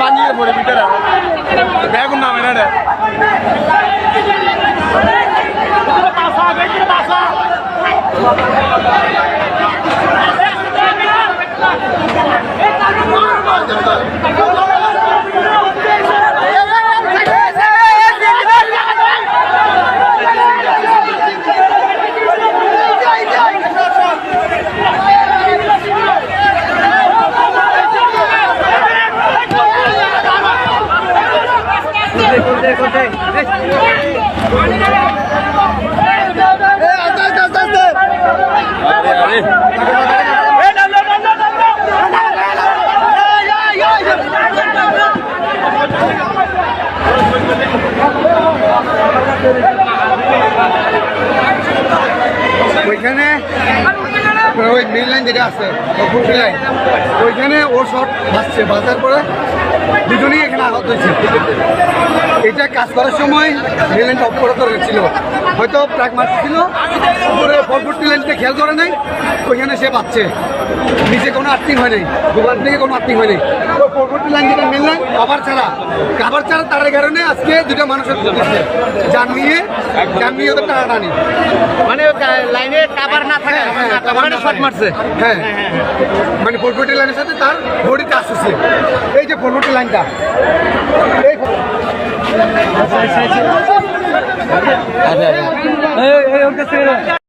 বানিয়ে পড়ে ভিতরে। দেখুন না মেরে ওইখানে ওই মেন লাইন যেটা আছে ফুটি লাইন ওইখানে ও শট বাঁচছে বাঁচার পরে দুজনেই এখানে আহত হয়েছে। এটা কাজ করার সময় লাইনটা অফ করে ছিল হয়তো প্রাক মারছিল উপরে ফরফুটি লাইনটা খেয়াল করে নাই ওইখানে সে বাঁচছে নিচে কোনো আর্থিং হয় নাই দোকান থেকে কোনো আর্থিং হয় নাই। তো ফরফুটি লাইন যেটা মেন লাইন কভার ছাড়া। কাভার ছাড়া তার কারণে আজকে দুটো মানুষের হচ্ছে। যান নিয়ে যান নিয়ে ওদের টানাটানি। মানে লাইনে কাবার না থাকে মানে শট মারছে। হ্যাঁ মানে ফোরফুটি লাইনের সাথে তার বডিতে আসছে এই যে ফোরফুটি লাইনটা এই আচ্ছা আচ্ছা।